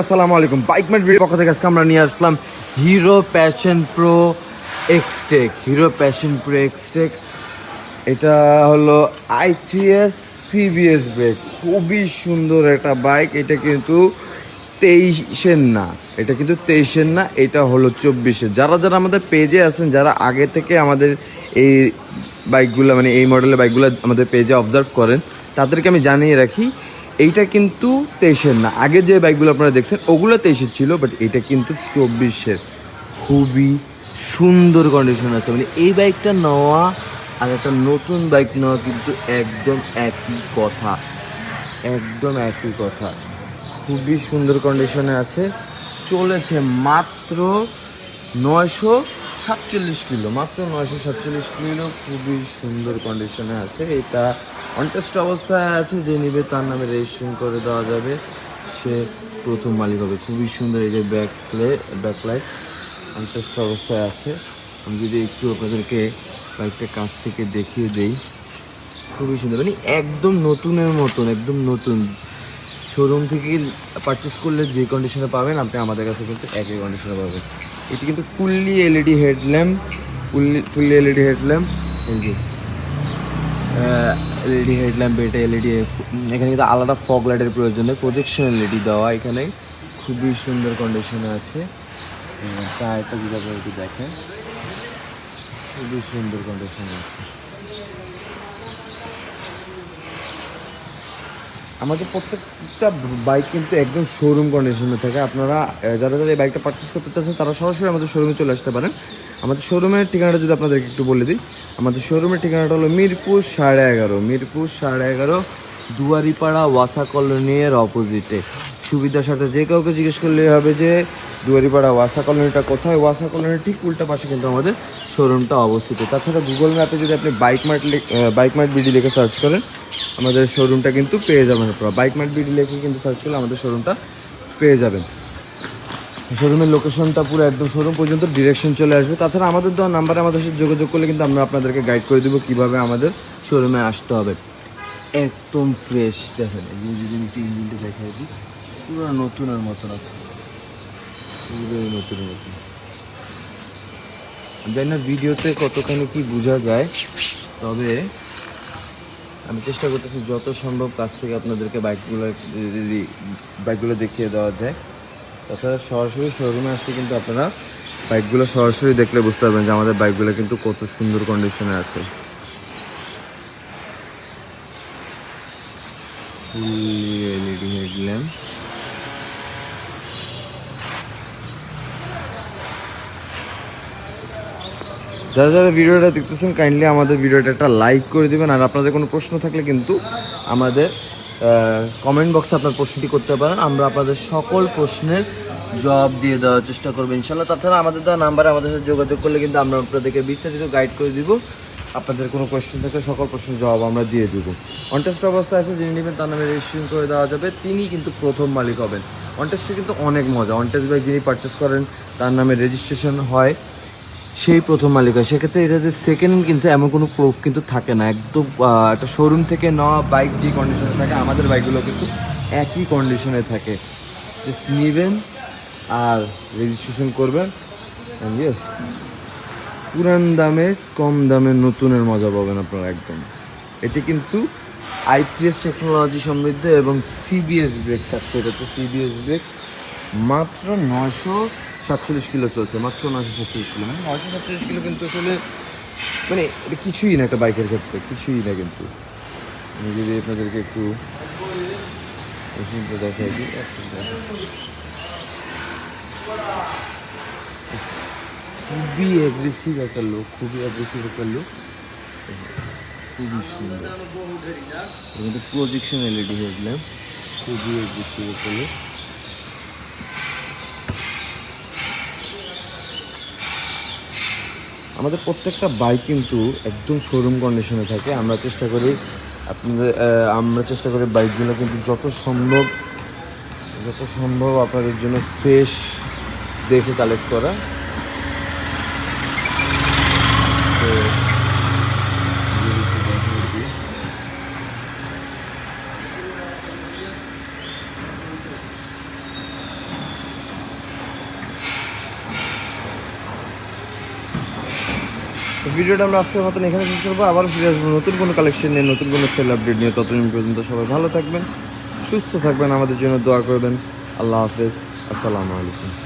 আসসালামু আলাইকুম। বাইক থেকে আমরা নিয়ে আসলাম Hero Passion Pro Xtec Hero Passion Pro Xtec এটা হলো সিবিএস খুবই সুন্দর একটা বাইক। এটা কিন্তু তেইশের না। এটা কিন্তু তেইশের না। এটা হলো চব্বিশের। যারা যারা আমাদের পেজে আছেন, যারা আগে থেকে আমাদের এই বাইকগুলো মানে এই মডেলের বাইকগুলো আমাদের পেজে অবজার্ভ করেন, তাদেরকে আমি জানিয়ে রাখি এইটা কিন্তু তেইশের না। আগে যে বাইকগুলো আপনারা দেখছেন, ওগুলো তেইশের ছিল বাট এটা কিন্তু চব্বিশের। খুবই সুন্দর কন্ডিশন আছে। মানে এই বাইকটা নেওয়া আর একটা নতুন বাইক নেওয়া কিন্তু একদম একই কথা। একদম একই কথা। খুবই সুন্দর কন্ডিশনে আছে। চলেছে মাত্র নয়শো সাতচল্লিশ কিলো, মাত্র নয়শো সাতচল্লিশ কিলো, খুবই সুন্দর কন্ডিশনে আছে। এটা অনটেস্ট অবস্থায় আছে, যে নিবে তার নামে রেজিস্ট্রেশন করে দেওয়া যাবে। সে প্রথম মালিক হবে। খুবই সুন্দর এই যে ব্যাক প্লে ব্যাকলাইট অনটেস্ট অবস্থায় আছে। আমি যদি একটু আপনাদেরকে বাইকটা কাছ থেকে দেখিয়ে দেই। খুবই সুন্দর। মানে একদম নতুনের মতন, একদম নতুন। শোরুম থেকে পারচেস করলে যে কন্ডিশনে পাবেন, আপনি আমাদের কাছে কিন্তু একই কন্ডিশনে পাবেন। এটি কিন্তু fully LED headlamp fully fully LED headlamp এই যে এলইডি হেডল্যাম্প এটা এলইডি এখানে কিন্তু আলাদা ফগ লাইটের প্রয়োজন নেই প্রজেকশন এলইডি দেওয়া এখানে, খুবই সুন্দর কন্ডিশনে আছে টায়ারটা যদি আপনারা একটু দেখেন, খুবই সুন্দর কন্ডিশনে আছে। আমাদের প্রত্যেকটা বাইক কিন্তু একদম শোরুম কন্ডিশনে থাকে। আপনারা যারা যারা এই বাইকটা পারচেস করতে চাচ্ছেন, তারা সরাসরি আমাদের শোরুমে চলে আসতে পারেন। আমাদের শোরুমের ঠিকানাটা যদি আপনাদেরকে একটু বলে দিই, আমাদের শোরুমের ঠিকানাটা হলো মিরপুর সাড়ে এগারো। মিরপুর সাড়ে এগারো, দুয়ারিপাড়া ওয়াসা কলোনির অপোজিটে সুবিধার সাথে যে কাউকে জিজ্ঞেস করলে হবে যে দুয়ারিপাড়া ওয়াসা কলোনিটা কোথায়? ওয়াসা কলোনির ঠিক উল্টা পাশে কিন্তু আমাদের শোরুমটা অবস্থিত। তাছাড়া গুগল ম্যাপে যদি আপনি Bike Mart Bike Mart BD লিখে সার্চ করেন, আমাদের শোরুমটা কিন্তু পেয়ে যাবেন আপনারা। বাইক মার্ট বিডি লিখে কিন্তু সার্চ করলে আমাদের শোরুমটা পেয়ে যাবেন। শোরুমের লোকেশনটা পুরো একদম শোরুম পর্যন্ত ডিরেকশন চলে আসবে। তাছাড়া আমাদের দেওয়া নাম্বারে আমাদের সাথে যোগাযোগ করলে কিন্তু আমরা আপনাদেরকে গাইড করে দেবো কীভাবে আমাদের শোরুমে আসতে হবে। একদম ফ্রেশ দেখেন, এই যদি একটু ইঞ্জিনটা দেখাই দিই, পুরো নতুনের মতন আছে। পুরোই নতুনের মতন জানি না ভিডিওতে কতখানি কি বোঝা যায়, তবে আমি চেষ্টা করতেছি যত সম্ভব কাছ থেকে আপনাদেরকে বাইকগুলো যদি বাইকগুলো দেখিয়ে দেওয়া যায়। তাছাড়া সরাসরি শোরুমে আসলে কিন্তু আপনারা বাইকগুলো সরাসরি দেখলে বুঝতে পারবেন যে আমাদের বাইকগুলো কিন্তু কত সুন্দর কন্ডিশনে আছে। এলইডি হেডল্যাম্প যারা যারা ভিডিওটা দেখতেছেন কাইন্ডলি আমাদের ভিডিওটা একটা লাইক করে দেবেন। আর আপনাদের কোনো প্রশ্ন থাকলে কিন্তু আমাদের কমেন্ট বক্সে আপনার প্রশ্নটি করতে পারেন। আমরা আপনাদের সকল প্রশ্নের জবাব দিয়ে দেওয়ার চেষ্টা করব ইনশাল্লাহ তাছাড়া আমাদের দেওয়া নাম্বারে আমাদের সাথে যোগাযোগ করলে কিন্তু আমরা আপনাদেরকে বিস্তারিত গাইড করে দিব। আপনাদের কোনো কোয়েশ্চেন থাকলে সকল প্রশ্নের জবাব আমরা দিয়ে দেবো। অনটেস্ট অবস্থায় আছে, যিনি নেবেন তার নামে রেজিস্ট্রেশন করে দেওয়া যাবে। তিনি কিন্তু প্রথম মালিক হবেন। অনটেস্টে কিন্তু অনেক মজা। অনটেস্ট বাইক যিনি পারচেস করেন, তার নামে রেজিস্ট্রেশন হয়। সেই প্রথম মালিক হয়। সেক্ষেত্রে এটা যে সেকেন্ড কিন্তু এমন কোনো প্রুফ কিন্তু থাকে না। একদম একটা শোরুম থেকে নেওয়া বাইক যে কন্ডিশনে থাকে, আমাদের বাইকগুলো কিন্তু একই কন্ডিশনে থাকে। জাস্ট নেবেন আর রেজিস্ট্রেশন করবেন। ইয়েস পুরান দামে কম দামে নতুনের মজা পাবেন আপনারা একদম। এটি কিন্তু আইপিএস টেকনোলজি সমৃদ্ধ এবং সিবিএস ব্রেক থাকছে। এটাতে সিবিএস ব্রেক মাত্র নয়শো সাতচল্লিশ কিলো চলছে, মাত্র নয়শো সাতচল্লিশ কিলো মানে নয়শো সাতচল্লিশ কিলো কিন্তু আসলে মানে এটা কিছুই না একটা বাইকের ক্ষেত্রে, কিছুই না কিন্তু। আমি যদি আপনাদেরকে একটু মেশিনটা দেখাই দিই খুবই অ্যাগ্রেসিভ একটা লোক, খুবই অ্যাগ্রেসিভ একটা লোক। খুবই সুন্দর। প্রজেকশন এলইডি হেডল্যাম্প খুবই অ্যাগ্রেসিভ একটা লোক। আমাদের প্রত্যেকটা বাইক কিন্তু একদম শোরুম কন্ডিশনে থাকে। আমরা চেষ্টা করি, আপনাদের আমরা চেষ্টা করি বাইকগুলো কিন্তু যত সম্ভব যত সম্ভব আপনাদের জন্য ফ্রেশ দেখে কালেক্ট করা তো যদি একটু দেখিয়ে দিই। তো ভিডিওটা আমরা আজকের মতন এখানে শেষ করব। আবার ফিরে আসব নতুন কোনো কালেকশন নিয়ে, নতুন কোনো সেল আপডেট নিয়ে। ততদিন পর্যন্ত সবাই ভালো থাকবেন, সুস্থ থাকবেন। আমাদের জন্য দোয়া করবেন। আল্লাহ হাফেজ। আসসালামু আলাইকুম।